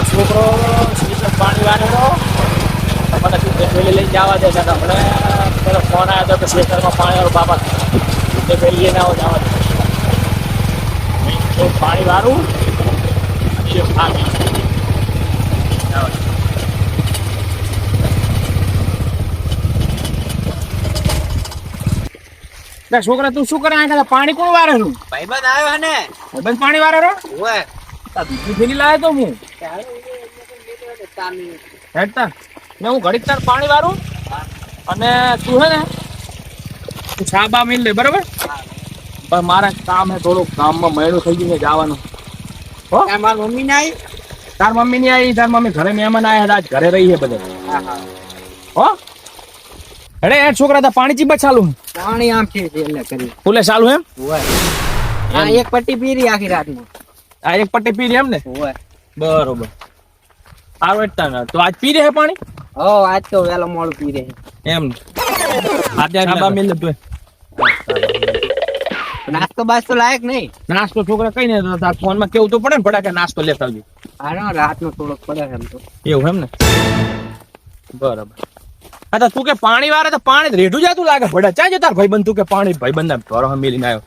પેલો છોકરો પાણી વાળેલો મને પેલી લઈને જવા દે છે હમણાં પેલો ફોન આવ્યો હતો કે શેતરમાં પાણી વાળો બાબા તે પેલી લઈને આવો જવા દે. પાણી વાળું એ ભાગી છોકરા તું શું કરે? આ કહેતા પાણી કોણ વારે ભાઈબંધ આવ્યો ને. બંધ પાણી વારે ઓય બીજી થેલી લાવ્યો તો હું? હેડતા. ને હું ઘડીક તાર પાણી વારું અને તું હે ને તું મિલ લે બરાબર? પણ મારે કામ હે થોડુંક કામમાં મહિનું થઈ ગયું છે જવાનું. હો? મારી મમ્મી ને આવી તાર મમ્મી ની આવી તાર મમ્મી ઘરે મહેમાન આવ્યા હતા આજ ઘરે રહી છે બધે. હો અરે એ છોકરા તા પાણી ચીબા ચાલુ પાણી આમ છે એટલે કરી. ફૂલે ચાલુ એમ? હોય આ એક પટ્ટી પીરી આખી રાતમાં. આ એક પટ્ટી પી એમ ને? બરોબર. આ વેટતા ના. તો આજ પી રહે પાણી? હો આજ તો વેલો મોડું પી રહે એમ આજે છાબા મેલ તો નાસ્તો બાસ્તો લાયક નહીં. નાસ્તો છોકરા કઈ ને તાર ફોનમાં કેવું તો પડે ને ભડા કે નાસ્તો લેતા આવજો. આનો રાતનો થોડોક પડે એમ તો. એવું એમ ને? બરાબર. હા તો તું કે પાણી વારે તો પાણી રેઢું જાતું લાગે. ભડા ચાજે તાર ભાઈબંધ તું કે પાણી? ભાઈ બંધ ભરો મેલીને આવ્યો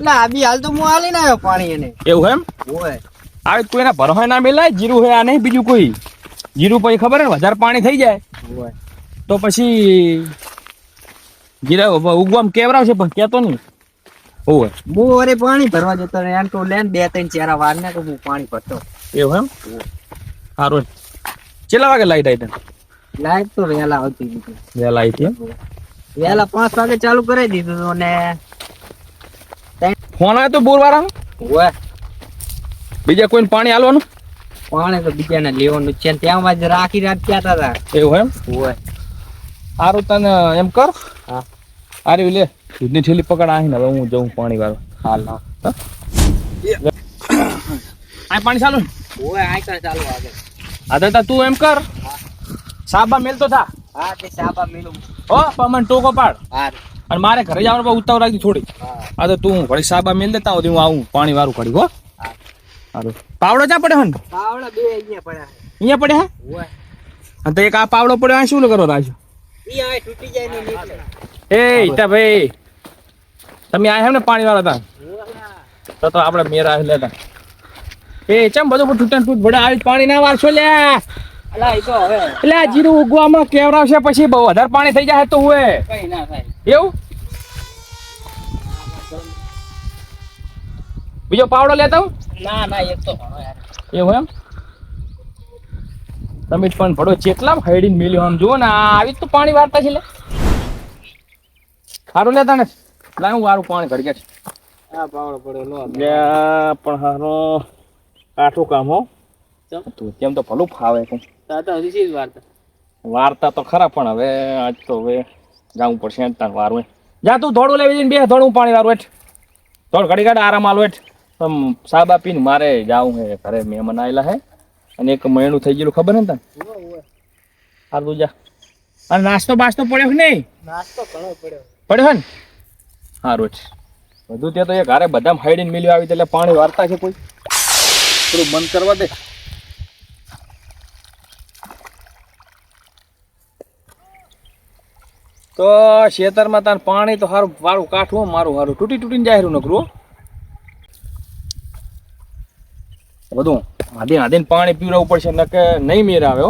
એટલે આ બી હાલ તો હું હાલીને આવ્યો પાણી એને એવું એમ? ઓય આવે કોઈના ભરો ના મેલાય જીરું હે આ નહીં બીજું કોઈ. જીરું પછી ખબર ને વધારે પાણી થઈ જાય. તો પછી જીરા ઉગવામાં કેવરાવશે પણ કેતો નહીં. ઓવે. હું અરે પાણી ભરવા જતો ને એમ તો લેન બે ત્રણ ચારા વાર ને તો હું પાણી ભરતો. એવું એમ? સારું કેટલા વાગે લાઈટ આવી તને? લાઈટ તો આવતી વહેલા આવી હતી એમ? વેલા પાંચ વાગે ચાલુ કરી દીધું ને ફોન આવ્યો તો બોર વાળા બીજા કોઈને પાણી હાલવાનું પાણી તો બીજાને લેવાનું છે. ત્યાં બાજુ રાખી રાત ક્યાં હતા એવું એમ? હોય સારું તને એમ કર. હા. આરે લે. દૂધની થેલી પકડ આવીને હવે હું જઉં પાણી વાળો હાલ. હા? આ પાણી ચાલુ. હોય આય કર ચાલુ આગળ હા તો તું એમ કર. સાબા મેલતો થા. હા તે સાબા મેલું. હો પમન મને ટોકો પાડ. હા અને મારે ઘરે જવાનું પણ ઉતાવળ રાખી થોડી હા. તો તું ઘડી સાબા મેલ દેતા હોતી હું આવું પાણી વાળું ઘડી હો. પાવડો ચા પડે હન? પાવડો બે અહીંયા પડ્યા અહીંયા પડે હે? અને તો એક આ પાવડો પડ્યો આ શું કરો રાજુ? ઈ આ તૂટી જાય ને નીકળે એ ઈટા ભાઈ. તમે આયા ને પાણી વાળા તા તો તો આપણે મેરા લેતા. એ ચમ બધું બધું તૂટે ભડે આવી પાણી ના વારશો લે અલા ઈ તો હવે એટલે આ જીરું ઉગવામાં કેવરાવશે પછી બહુ વધારે પાણી થઈ જાય તો હુએ ના થાય. એવું? બીજો પાવડો લેતા ના ના એક તો એવું એમ? તમે જ પણ ભડો ચેટલા હૈડીને મેલ્યો આમ જુઓ ને આવી જ તો પાણી વારતા છે લે. સારું લેતા ને. લાય હું વારું પાણી ઘડી છે આ પાવડો પડ્યો લો પણ હારો કાઠું કામ હો. તું? તેમ તો ભલું ફાવે તું તાતા હજી છે વાર્તા? વાર્તા તો ખરા પણ હવે આજ તો હવે જાવું પડશે તાર વારું જા તું થોડું લેવી જઈને બે થોડું પાણી વારું એઠ થોડું ઘડી ઘડી આરામ આલો એઠ આમ સાબા પીને મારે જાવું હે ઘરે મહેમાન આવેલા હે અને એક મહિનું થઈ ગયેલું ખબર ને તને? તું જા. અને નાસ્તો બાસ્તો પડ્યો કે નહીં? નાસ્તો ઘણો પડ્યો. પડ્યો હે ને? સારું છે બધું ત્યાં તો એ ઘરે બધા હાઈડીને મિલ્યું આવી એટલે પાણી વાર્તા છે કોઈ. થોડું બંધ કરવા દે. તો ખેતરમાં તાર પાણી તો સારું વારું કાઠું મારું સારું તૂટી તૂટીને જાય નકરું. બધું આધે આધીને પાણી પીવડાવવું પડશે ન કે નહીં મેર આવે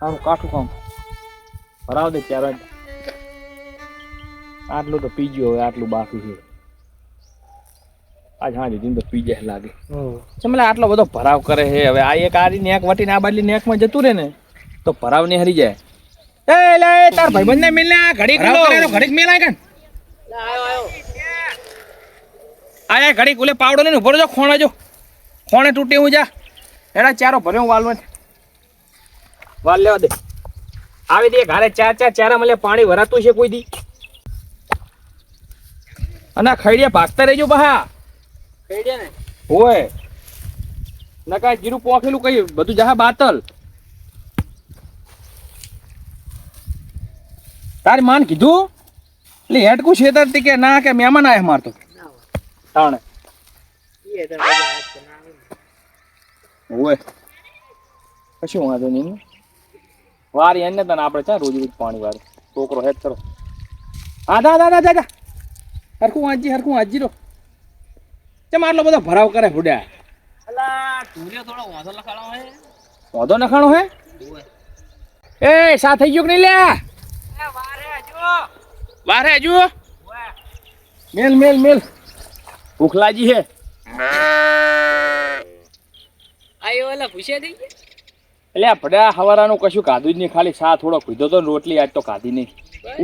સારું કાઠું કામ. ભરાવ દે ત્યારે. આટલું તો પીજ્યો હવે આટલું બાકી છે. આજ હા દીધી તો પી જાય લાગે. ચમલે આટલો બધો ભરાવ કરે છે. હવે આ એક આરી નેક વટીને આ બાજલી નેકમાં જતું રહે ને તો ભરાવ ને હરી જાય. એ લે તાર ભાઈબંધ ને મિલ ઘડીક લો ઘડીક મેલ આય આયો આયો આય ઘડીક ઓલે પાવડો લઈને ઊભો રહેજો ખોણે જો ખોણે તૂટી હું જા. એડા ચારો ભર્યો હું વાલવા વાલ લેવા દે. આવી દે ઘરે ચાર ચાર ચારા મળે પાણી ભરાતું છે કોઈ દી. અને આ ખૈડિયા ભાગતા રહેજો બહા. ખૈડિયા ને હોય નકા જીરું પોખેલું કઈ બધું જહા બાતલ. તારી માન કીધું? એટલે હેટકું છેતરતી કે ના કે મહેમાન આયા મારતો તાણે. ઓય. કશું વાંધો નહીં વારી એને તને આપણે ચા રોજ રોજ પાણી વારું. છોકરો હેડ કરો હા દા દા દા દા હરખું વાંચી હરખું વાંચી રો ચમ આટલો બધો ભરાવ કરે ફૂડ્યા અલા ઢોલિયો થોડો વાંધો લખાડો હે? વાંધો નખાણો હે એ સા થઈ ગયો કે નહીં લે વારે જો વારે હજુ મેલ મેલ મેલ. ભૂખ લાગી હે. આયો ઓલા પૂછે થઈ એટલે આ હવારાનું કશું કાધું જ નહીં. ખાલી સા થોડો કીધો તો રોટલી આજ તો કાધી નહીં.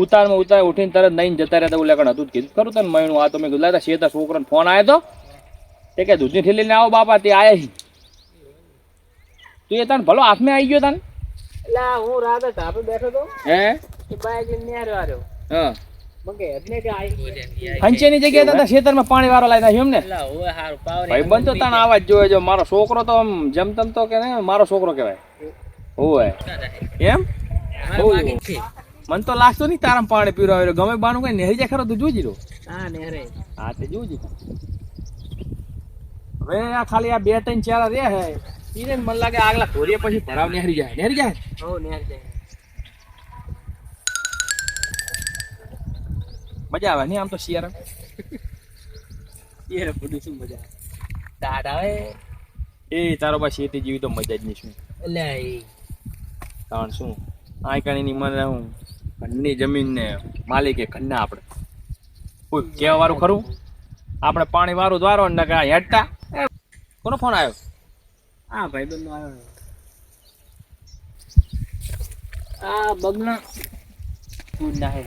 ઉતારમાં ઉતાર ઉઠીને તરત નહીં જતા રહેતા ઓલા કણ હતું જ કીધું ખરું તને મહિનું આ તો મેં કીધું લાતા શેતા છોકરાનો ફોન આવ્યો તો. તે કે દૂધની ઠેલી લઈને આવો બાપા તે આયા તું એ તને ભલો હાથમાં આવી ગયો તને? એટલે હું રાતે ધાપે બેઠો તો. હે? જગ્યાએ ખેતરમાં પાણી વાળો લાવી નાખ્યો એમ ને? એટલે હવે હારું પાવર ભાઈ બંધ તો તને આવા જ જોવે મારો છોકરો તો આમ જેમ તો કે મારો છોકરો કહેવાય. હોય એમ? મને તો લાગતું નહીં તારા પાણી પીવડાવે ગમે બાનું કઈ નહેરી જાય ખરો તું જોજી રહ્યો? હા ને હા તે જોજી. હવે આ ખાલી આ બે ત્રણ ચાર રે હે ઈને મને લાગે આગલા ઘોરીએ પછી ભરાવ નહેરી જાય. નહેરી જાય? હો નેર જાય. મજા આવે નહીં આમ તો શિયાળા? રે બધું શું મજા દાદ આવે. એ તારો પાસે શેતી જેવી તો મજા જ નહીં શું? એટલે કારણ શું? આ કણીની મને હું ઘરની જમીન ને માલિક ઘરના આપણે. કોઈ કહેવા વાળું ખરું? આપણે પાણી વાળું દ્વારો ને કાંઈ હેડતા. કોનો ફોન આવ્યો? હા ભાઈ બંધ આવ્યો. આ બગના ફૂડ ના હે.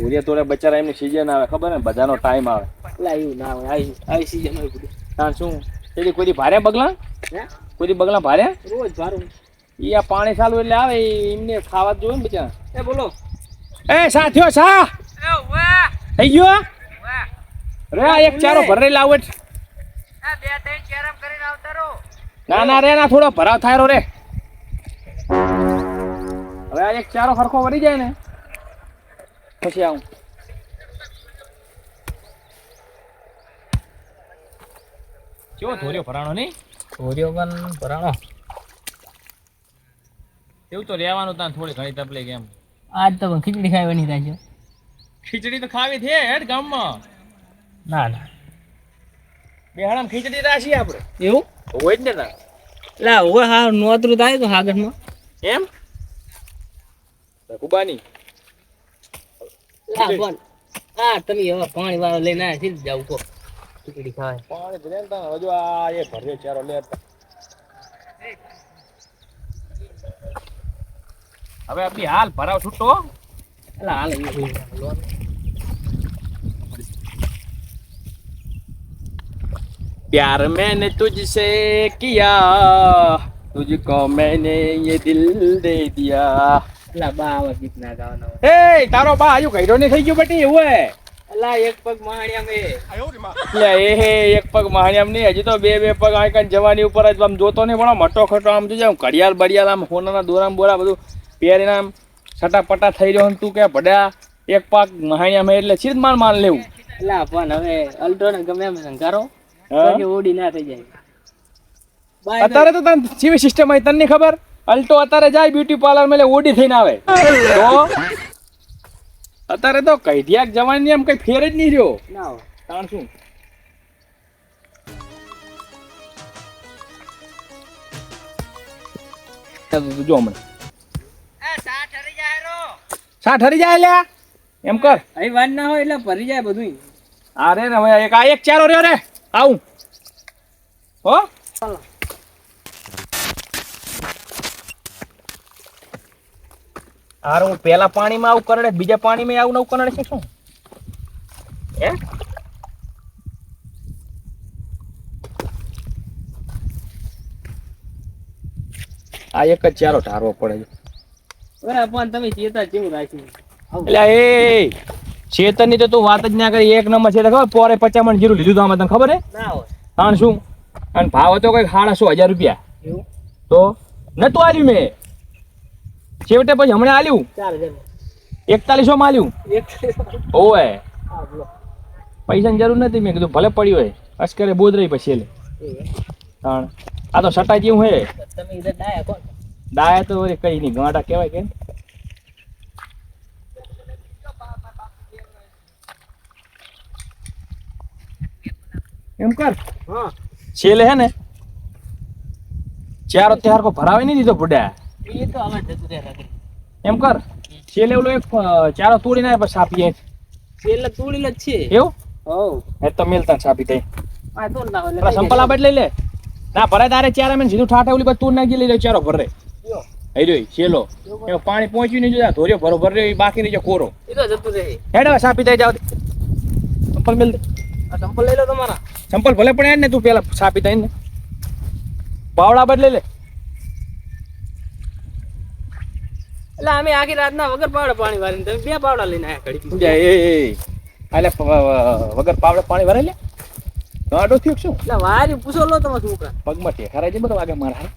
સૂર્ય તોડે બચારા એમની સિઝન આવે ખબર ને? બધાનો ટાઈમ આવે. એટલે આવ્યું ના હોય આવી આવી સિઝન હોય બધું. કારણ શું? તેથી કોઈ ભારે બગલા કોઈ બગલા ભારે? રોજ ભારું. એ આ પાણી સાલું એટલે આવે એમને ખાવા જોઈએ ને બચારા. એ બોલો. એ સાથીઓ સા થઈ ગયો વાહ રે આ એક ચારો ભરે લાવો. બે ત્રણ કેરમ કરીને આવતા રહો. ના ના રે ના થોડો ભરાવ થાય રો રે. હવે આ એક ચારો સરખો વળી જાય ને. પછી આવું. કેવો ધોર્યો ભરાણો નહીં? ઓરિયો પણ ભરાણો. એવું તો રહેવાનું તાન થોડી ઘણી તકલીફ એમ. આજ તો ખીચડી ખાવાની થાય છે. ખીચડી તો ખાવી છે હેડ ગામમાં. ના ના. બે હણામ ખીચડી રાશી આપણે. એવું? હોય જ ને ના લા હોય હા નોતરું થાય તો હાગરમાં એમ? કુબાની. હા બોલ હા તમે હવે પાણી વાળો લઈને આવ્યા સીધું જાવ કો ખીચડી ખાવા પાણી ભરે ને તાન હજુ આ એ ભર્યો ચારો લે હવે આપણી હાલ ભરાવ છૂટો એટલે હાલ प्यार मैंने तुझसे किया तुझको मैंने ये दिल दे दिया એટલે બા આવા ગીત ના ગાવાના એ તારો બા હજુ ઘઈરો ને થઈ ગયો બટી એવું હે? અલા એક પગ માણ્યા મે. એટલે એ હે એક પગ માણ્યામ નહીં હજી તો બે બે પગ આ કઈ જવાની ઉપર જ આમ જોતો નહીં પણ મટો ખટો આમ જોજે આમ ઘડિયાળ બડિયાળ આમ હોનાના દોરામ બોરા બધું પહેરીને આમ સટાપટા થઈ રહ્યો ને તું કે ભડ્યા એક પગ મહાણ્યામાં એટલે સીધ માન માલ લેવું. એટલે પણ હવે અલ્ટ્રો ને ગમે એમ સંકારો ઓડી ના થઈ જાય. અત્યારે તો તને જેવી સિસ્ટમ હોય તને નહીં ખબર? અલ્ટો અત્યારે જાય બ્યુટી પાર્લરમાં ઓડી થઈને આવે. તો અત્યારે તો કઈઢિયાક જવાની એમ કઈ ફેર જ નહીં રહ્યો. ના હોય શું? જો હમણાં. સા ઠરી જાય લ્યા? એમ કર. અહીં વાન ના હોય એટલે ભરી જાય બધું અરે રે હવે એક આ એક ચારો રહ્યો રે. આવું. હો? હાર હું પેલા પાણીમાં આવું કરડે બીજા પાણીમાં આવું નવું કરડે છે શું? હે? આ એક જ ચારો ઢારવો પડે છે. પણ તમે ચેતા જેવું રાખ્યું? એટલે એ ચેતનની તો તું વાત જ ના કરી એક નંબર છે ખબર પોરે પચામણ જીરું લીધું તો આમાં તને ખબર હે? ના હોય. કારણ શું? અને ભાવ હતો કંઈક સાડાસો હજાર રૂપિયા. તો નતું આવ્યું મેં. છેવટે પછી હમણાં આલ્યું? એકતાલીસો માં આલ્યું? ઓવે. પૈસાની જરૂર નથી મેં કીધું ભલે પડ્યું હોય. અશ્કરે બોધ રહી પછી એટલે એ. આ તો સટાઈ જેવું હે. તમે ડાયા તો કઈ નહીં ગાંડા કહેવાય કે. એમ કર. હા. છેલે હે ને. ચારો ત્યાર કો ભરાવે નહીં દીધો બુડા એ તો હવે જતું રહે રગડી. એમ કર. છેલે ઓલો એક ચારો તોડી નાય પછી સાપીએ છેલ્લે તોડી લે છે. એવું? હો એ તો મેલતા સાપી દે આ તો ના હોય પેલા સંપલ આ લઈ લે. ના ભરાય તારે ચારા મેં સીધું ઠાઠે ઓલી બાજુ તું નાખી લઈ લે ચારો ભરે. હઈ રહ્યો છેલો એ પાણી પહોંચ્યું નહીં જોયા ધોર્યો ભરો ભર્યો એ બાકી નહીં જાય કોરો. એ તો જતું રહે. હેડે છાપી દે જાવ. ચંપલ મેલ દે. આ સંપલ લઈ લો તમારા. ચંપલ ભલે પણ ને તું પેલા સાપી દે ને. પાવડા બદલે લે. એટલે અમે આખી રાતના વગર પાવડા પાણી વાળીને તમે બે પાવડા લઈને આયા ઘડી એ એ આલે પ- પ- વગર પાવડે પાણી વારે લે. ગાડો થયો શું? એટલે વારી પૂછો લો તમે છોકરા પગમાં ટેકારાય છે બધો વાગે મારા.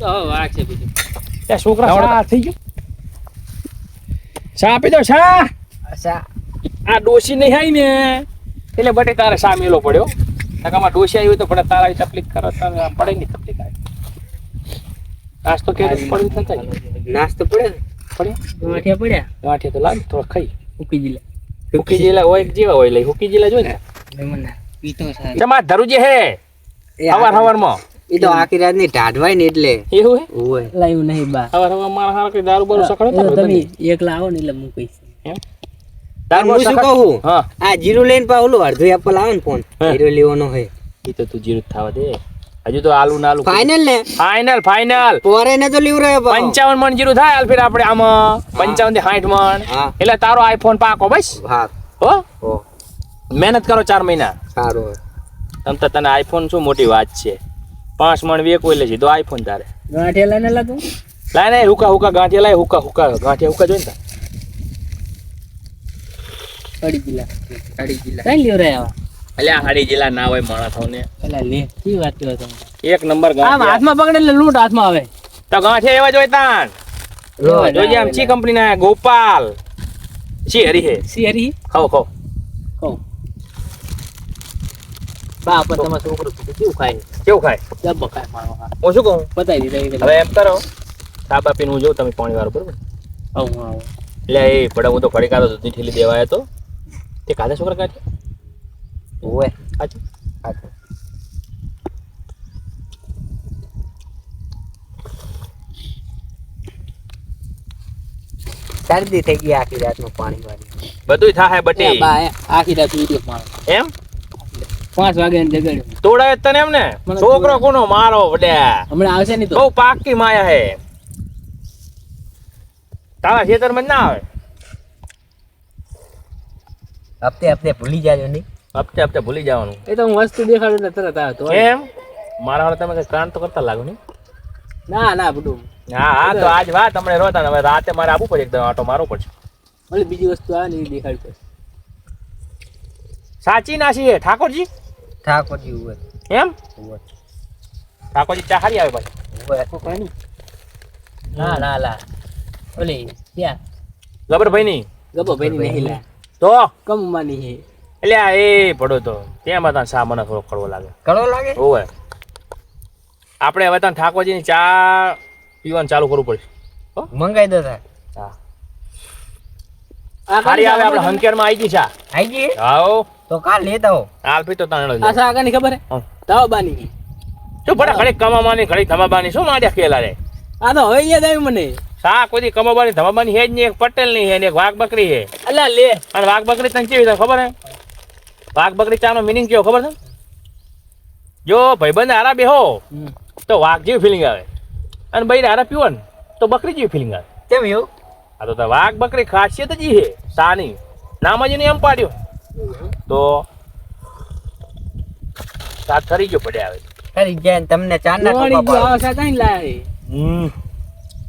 તો હવે વાઘ છે બીજું. ત્યાં છોકરા શા થઈ ગયું. શા આપી દો શા શા આ ડોશી નહીં આવી ને. એટલે બટે તારે શા મેલો પડ્યો. નકામાં ડોસી આવી હોય તો પણ તારા તકલીફ કરો તારે પડે નહીં તકલીફ આવે. આજ કેરે કે થતા નાસ્તો પડે પડ્યા? વાઠિયા પડ્યા? વાઠિયા તો લાગ થોડા ખાઈ. ઉકી જીલા. ઉકી જીલા હોય કે જેવા હોય લઈ ઉકી જીલા જોઈ ને લેમન પીતો સાહેબ તમાર ધરુજી હે. હવાર હવારમાં. એ તો આખી રાતની ટાઢવાય ને એટલે. એવું હે? ઓય. લાવ્યું નહીં બા. હવાર હવાર માર હાર કે દારૂ બારૂ સકડે તમે એકલા આવો ને એટલે હું કહીશ. એમ? હું દારૂ શું કહું? હા. આ જીરું લઈને પા ઓલું અડધું એપલ આવે ને ફોન. જીરું લેવાનો હે એ તો તું જીરું થવા દે. હજુ તો આલુ નાલુ ફાઇનલ ને? ફાઇનલ ફાઇનલ પોરે ને તો લીવ પાછો. પંચાવન મણ જીરું થાય હાલ ફેર આપણે આમાં પંચાવનથી સાઠ મણ. એટલે તારો આઈફોન પાકો બસ. હા. હો? મહેનત કરો ચાર મહિના. સારું તમ તો તને આઈફોન શું મોટી વાત છે? પાંચ મણ વેકો લેજી સીધો આઈફોન તારે. ગાંઠિયા લઈને લાગુ? લાય ને હુકા હુકા ગાંઠિયા લાય હુકા હુકા ગાંઠિયા હુકા જોઈને તા. અડી ગિલા અડી ગિલા કઈ લ્યો રે આ હાડી જેલા ના હોય માણસો ને લે ਕੀ વાત કરો તમે. એક નંબર આમ ગાંઠિયા હાથમાં પકડે એટલે લૂંટ હાથમાં આવે. તો ગાંઠિયા એવા જોઈ તાન જોજે આમ ચી કંપની ના? ગોપાલ. હરી હે? તમારા છોકરો કેવું ખાય? કેવું ખાય? ડબ્બો ખાય મારો હું. શું કહું? બતાવી દીધા હવે એમ કરો. સાબા પીને હું જોઉં તમે પાણી વાળું બરોબર આવું આવું. એટલે એ પડે હું તો ઘડી કાઢો દૂધની ઠેલી દેવા આવ્યો તો. તે કાઢા છોકરા કાઢે? ઓય સાચું સાચું. શરદી થઈ ગઈ આખી રાતનું પાણી વાળી. બધુંય થાય એ બટી. આખી રાત વીડિયો પાણી એમ? પાંચ વાગે જગાડ્યો. તોડાય તને એમ ને છોકરો કોનો મારો વડ્યા હમણાં આવશે નહીં તો. બહુ પાકી માયા હે. તારા ખેતરમાં જ ના આવે. હપ્તે હપ્તે ભૂલી જાજો નહીં. હપ્તે હપ્તે ભૂલી જવાનું. એ તો હું વસ્તુ દેખાડું ને તરત આવે તો એમ મારા વાળા તમે કઈ કાંડ તો કરતા લાગો નહીં? ના ના બધું. હા હા તો આજ વાત તમને રોતા હવે રાતે મારે આવવું પડે એકદમ આટો મારવો પડશે. ભલે બીજી વસ્તુ આવે ને એ દેખાડું પડશે સાચી ના હે ઠાકોરજી? ઠાકોરજી હોય એમ? હોય ઠાકોરજી ચા હારી આવે પાછી. હોય ના ના લા ઓલી ક્યાં ગબરભાઈ ની ગબર ભાઈ નહીં લા. તો? કમ માની હે. એટલે આ એ પડો તો ત્યાં બધા ચા મને થોડો કડવો લાગે? કડવો લાગે? ઓવે. આપણે હવે તને ઠાકોરજીની ચા પીવાનું ચાલુ કરવું પડશે. મંગાઈ દો તાર હા. આ સારી આવે આપણે હંકેરમાં આવી ગઈ ચા આવી ગઈ? આવો તો કાલ લેતા હો? હાલ પી તો તાણ આ સાગાની ખબર હે? તાવ બાની શું પડે ઘડી કમાવાની ઘડી ધમાબાની શું માંડ્યા કેલા રે? આ તો હવે યાદ આવ્યું મને. શા કોઈ કમાવાની ધમાબાની હે જ નહીં એક પટેલની હે ને એક વાઘ બકરી હે. અલા લે. અને વાઘ બકરી તને કેવી થાય ખબર હે? વાઘ બકરી ચાનો મિનિંગ કેવો ખબર છે? જો ભાઈબંધ હારા બેહો તો વાઘ જેવી ફિલિંગ આવે. અને ભાઈ હારા પીવો ને તો બકરી જેવી ફિલિંગ આવે. કેમ એવું? આ તો વાઘ બકરી ખાસિયત જ હે સાની. નામ જ એમ પાડ્યો. તો સાત ફરી ગયો પડ્યા આવે ફરી ગયા ને તમને ચાર ના ને લાય. હમ.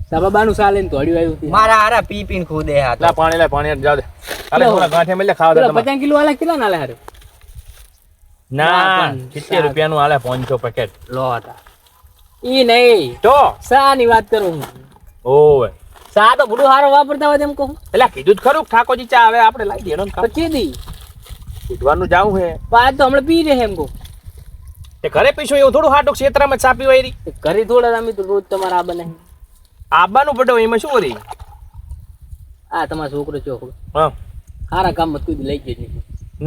સાબાબાનું સાલે ને તોડ્યું આવ્યું મારા હારા પી પીને ખુદે હા લા પાણી લે પાણી જાવ દે. અરે થોડા ગાંઠે મેલે ખાવા દે પેલા તમારે. પચાસ કિલો વાળા કેટલા ના લે હારે? ના સિત્તેર રૂપિયા નું હાલે પાંચસો પેકેટ લો હતા. ઈ નહીં. તો? સા ની વાત કરું હું. ઓવે. સા તો બધું હારો વાપરતા હોય તેમ કહું. એટલે કીધું જ ખરું ઠાકોરજી ચા આવે આપણે લાવી દેવાનો તો દી કીધવાનું જાવું હે. પણ તો હમણાં પી રહે એમ કહું. તે ઘરે પીશું એવું થોડું હાટું ક્ષેત્રમાં છાપી હોય રહી ઘરે થોડા રામી તો રોજ તમારા આ બનાવી આબાનું પડે એમાં શું કરી આ તમારો છોકરો ચોકડો હા. સારા કામમાં તું જ લઈ ગયો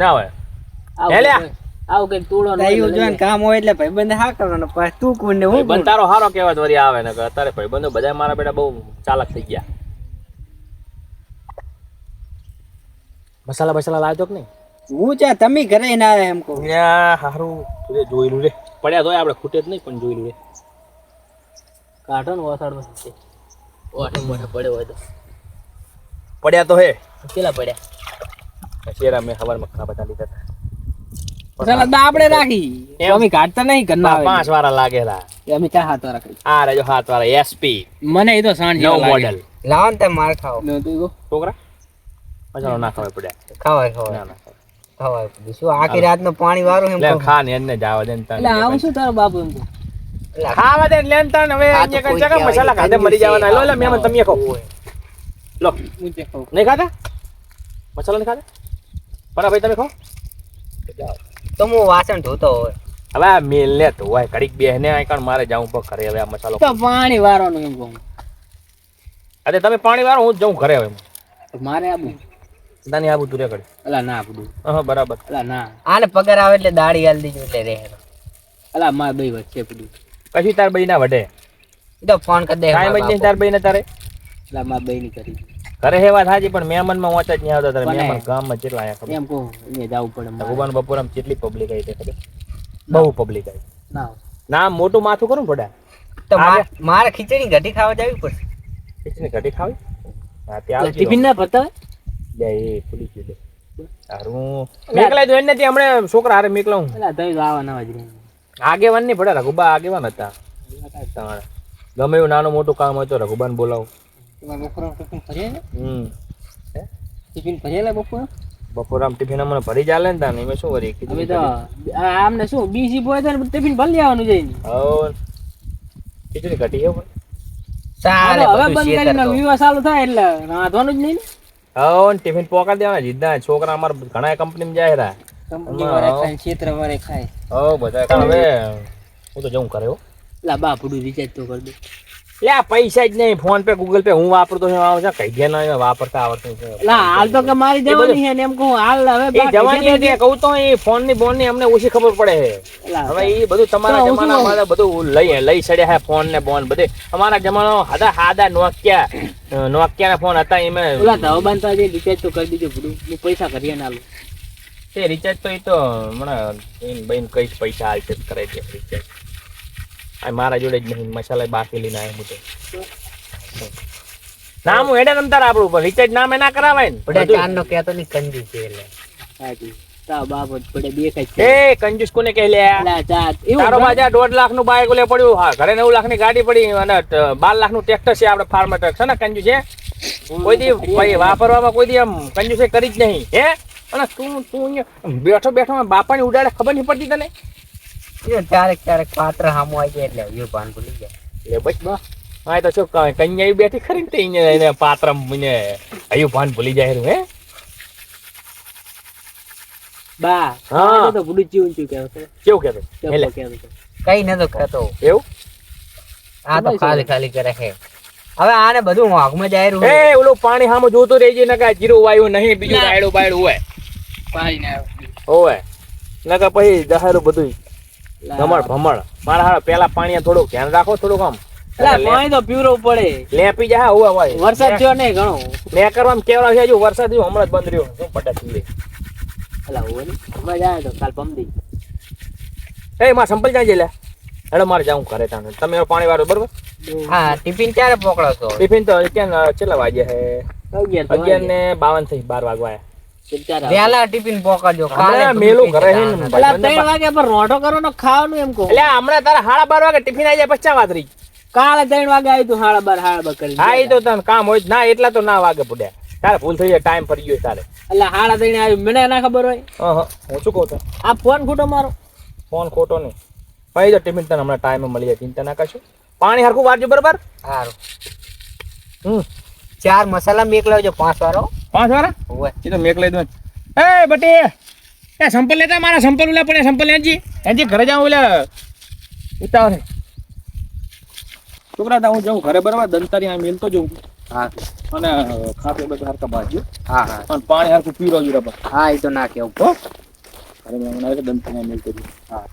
ના હોય. હેલ્યા. આવું કંઈક તોડો એવું જોઈને કામ હોય એટલે ભાઈબંધ હા કરવાનો. પછી તું કોણ ને હું? ભાઈબંધ તારો હારો કહેવાય વરી આવે ને અત્યારે ભાઈબંધો બધા મારા બેટા બહુ ચાલાક થઈ ગયા. મસાલા મસાલા લાવ્યો કે નહીં? હું ચા તમે ઘરે ના આવે એમ કહું. ત્યાં હારું. તું જોયેલું રે. પડ્યા તો આપણે ખૂટે જ નહીં પણ જોયેલું રે. કાઢો ને વસાડો ઓઠે મોઢે પડ્યો હોય તો. પડ્યા તો હે. કેટલા પડ્યા? શેરા મેં હવારમાં ઘણા બધા લીધા હતા. મસાલા રાખી. અમે કાઢતા નહીં ઘરના પાંચ વાળા લાગેલા. અમે ચા હાથ રાખી આ રેજો હાથ વાળા એસપી મને એ તો સાંજ નવ મોડેલ લાવો ને માર ખાઓ. છોકરા? મસાલો ના ખવાય પડ્યા ખવાય ખવાય. ના ખવાય. શું આખી રાતનું પાણી વાળું એમ ખા ને એને જાવા દે એટલે આવું શું તારો બાપુ એમ ખાવા દે ને લે હવે અહીંયા કઈ કોઈ મસાલા મરી જવાના. લો લે તમે. નહીં ખાતા મસાલા નહીં ખાતા પણ ભાઈ તમે ખાઓ? તો હું વાસણ ધોતો હોય. હવે આ મેલ ને તો હોય બેહને આ કણ મારે જાવું પર ઘરે હવે આ મસાલો. તો પાણી વારવાનું એમ કહું. અરે તમે પાણી વારો હું જઉં ઘરે હવે. મારે આબુ. તને આવું તું રે કડી અલા ના આપડું હા બરાબર. અલા ના. આને પગાર આવે એટલે દાડી હાલ દીજો એટલે રહે અલા માર બે વચ્ચે પડ્યું કશું તાર બઈ ના વઢે તો ફોન કરી દે કાંઈ જ નહીં તાર બઈ ને તારે? અલા માર બે ની કરી ઘરે હે વાત હાજી પણ મહેમાનમાં વાંચા જ નહીં આવતા તારે મહેમાન ગામમાં કેટલા આયા ખબર એમ કો અહીંયા જાવું પડે. ભગવાન બપોરામાં કેટલી પબ્લિક આવી છે ખબર? બહુ પબ્લિક આવી. ના. ના મોટું માથું કરું પડે તો મારે ખીચડી ઘટી ખાવા જવી પડશે. ખીચડી ઘટી ખાવી? હા ત્યાં ટિફિન ના ભરતા? લે એ ભૂલી ગયું હારું મેકલાઈ દો એને હમણે છોકરા હારે મેકલા હું તઈ તો આવા નવા જ આગેવાન નહીં પડે રઘુબા આગેવાન હતા. ગમે એવું નાનું મોટું કામ હોય તો રઘુબાન બોલાવો. તમારે બપોરનું ટિફિન ભરેલું? હમ. હે? ટિફિન ભરેલા બપોર બપોરામ ટિફિન અમને ભરી ચાલે ને તાને એમાં શું કરીએ હવે તો આમને શું બીજી બોય તો ટિફિન ભરી લેવાનું જઈને હવ. ખીચડી ઘટી એવું ચાલે હવે બધું કરીને વિવાહ ચાલુ થાય એટલે રાંધવાનું જ નહીં હવ ટિફિન પોકાડી દેવાના જીદના છોકરા અમાર ઘણા કંપનીમાં જાય રહ્યા કંપની વાળા ખાય ક્ષેત્ર વાળા ખાય. હવ બધા હવે હું તો જઉં કરે હો. લા બા ભૂડું રિચાર્જ તો કરી દે. લે આ પૈસા જ નહીં. ફોન પે ગૂગલ પે હું વાપરતો છું આવું છે. કઈ ગયા ના વાપરતા આવડતું છે. લા હાલ તો કે મારી જવાની છે ને એમ કહું હાલ હવે એ જવાની હતી કહું તો એ ફોનની બોનની અમને ઓછી ખબર પડે છે. હવે એ બધું તમારા જમાના બધું લઈ લઈ ચડ્યા હે ફોન ને બોન બધે. અમારા જમાનો હતા હાદા નોકિયા નોકિયા ના ફોન હતા એમાં ઓલા ધવબાન તો આજે રિચાર્જ તો કરી દીધું બધું. પૈસા કરીએ ના તે રિચાર્જ તો એ તો હમણાં બેન બહેન કઈ પૈસા હાલ છે કરે છે રિચાર્જ મારા જોડે જ નહીં મસાલા બાકી લઈને આવ્યો હું તો. નામ હું હેડે રમતા આપણું પણ રિચાર્જ નામે ના કરાવાય ને. પડે ચાર નો કહેતો ની કંજી છે એટલે. હાજી. તા બાપ પડે બે કઈ છે. એ કંજૂસ કોને કહે લે? તારો બાજા દોઢ લાખનું બાઈક લે પડ્યું હા ઘરે નવ લાખની ગાડી પડી અને બાર લાખનું ટ્રેક્ટર છે આપડે ફાર્મ ટ્રક છે ને કંજુસ છે કોઈ દી ભાઈ વાપરવામાં કોઈ દી આમ કંજુસે કરી જ નહીં હે? અને તું તું બેઠો બેઠો બાપા બાપાની ઉડાડે ખબર નહીં પડતી તને? એ ક્યારેક ક્યારેક પાત્ર સામો આવી જાય એટલે એ ભાન ભૂલી જાય. લે બસ બસ. હા તો શું કહે કન્યા બેઠી ખરી ને તે અહીંયા એને પાત્ર મને અયું ભાન ભૂલી જાય હે? બા હા. તો ભૂલી જીવું ચૂ કેવું કેવું એટલે ચપ્પો કેવું છે? કહેતો. એવું? આ તો ખાલી ખાલી કરે છે. હવે આને બધું વાઘમાં જાય રહ્યું એ ઓલું પાણી સામે જોતું રહેજે ને કાંઈ જીરું વાયુ નહીં બીજું રાયડું બાયડું હોય. પાણી ના હોય. ન નકર પછી દહારું બધું લા. ભમણ ભમણ મારા હારા પેલા પાણી થોડું ધ્યાન રાખો થોડુંક આમ. પાણી તો પીવરો પડે. લેપી જાય હોય હોય વરસાદ થયો નહીં ઘણો. ને કરવામાં કેવડા છે હજુ? વરસાદ થયો હમણાં જ બંધ રહ્યો. શું પટા થઈ અલા હોય ને હમણાં જાય તો કાલ પમદી એ માં સંપલ જાય લે હેડો મારે જાઉં ઘરે તાને તમે પાણી વાળો બરોબર? હા ટિફિન ક્યારે પકડો છો? ટિફિન તો ક્યાં કેટલા વાગ્યા હે અગિયાર. ને બાવન થઈ બાર વાગવા આવે. ટિફિન પોકાજો કાલે મેલું ઘરે હે ને ત્રણ વાગે પર રોટો કરવાનો ખાવાનું એમ કહું. એટલે હમણાં તારા હાડા બાર વાગે ટિફિન આવી જાય પછી વાત રહી કાલે ત્રણ વાગે આવી તું હાડા બાર હાડા બાર કરી હા એ તો તને કામ હોય ના એટલા તો ના વાગે પડ્યા. તારે ભૂલ થઈ જાય ટાઈમ ફરી ગયો તારે. એટલે હાડા ત્રણ આવ્યું. મને ના ખબર હોય. હું શું કહું છું આ ફોન ખોટો મારો. ફોન ખોટો નહીં. પછી તો ટિફિન તને હમણાં ટાઈમે મળી જાય ચિંતા ના કરશો. પાણી હરખું વારજો બરાબર? સારું હમ. ચાર મસાલા મેક લાવજો પાંચ વાળો. પાંચ વાળા? હોય એ તો મેક લઈ દો એ બટી એ સંપલ લેતા મારા સંપલ ઉલા પડે સંપલ એનજી. એનજી ઘરે જાઉં ઓલા ઉતાવળ. છોકરા તા હું જાઉં ઘરે બરાબર દંતારી આ મેલતો જઉં. હા. અને ખાતે બધું હરકા બાજુ. હા હા. અને પાણી હરકું પીરો જ રબર. હા એ તો ના કેવું. હો. ઘરે મને આવે દંતારી મેલતો જઉં. હા.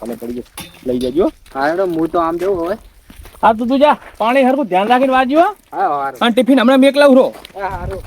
ભલે પડી જાય લઈ જજો. હા હું તો આમ જવું હવે. હા તું તું જા પાણી હરખું ધ્યાન રાખીને હારું. અને ટિફિન હમણાં મેકલાવ રો હા હારું.